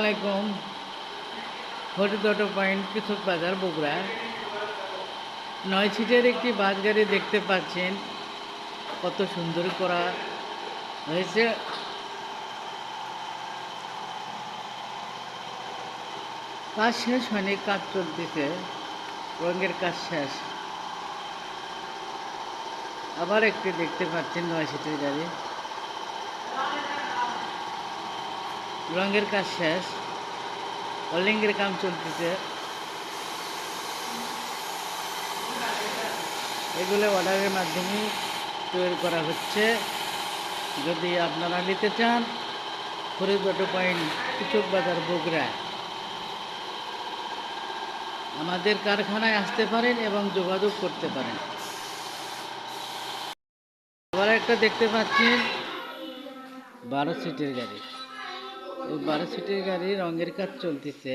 আলাইকুম হরিদ auto point কৃষক বাজার বগুড়া নয় সিটের একটি বাস গাড়ি দেখতে পাচ্ছেন। কত সুন্দর করা হয়েছে। কাজ শেষ হয়নি, কাজ চলতেছে। রঙের কাজ শেষ। আবার একটি দেখতে পাচ্ছেন নয় সিটের গাড়ি। রঙের কাজ শেষ। অলিঙ্গের কাম চলতেছে। এগুলো অর্ডারের মাধ্যমে তৈরি করা হচ্ছে। যদি আপনারা নিতে চান ফরিদ অটো পয়েন্ট কৃষক বাজার, বগুড়া। আমাদের কারখানায় আসতে পারেন এবং যোগাযোগ করতে পারেন। আবার একটা দেখতে পাচ্ছেন, বারো সিটের গাড়ি। বারো সিটের গাড়ি রঙের কাজ চলতেছে।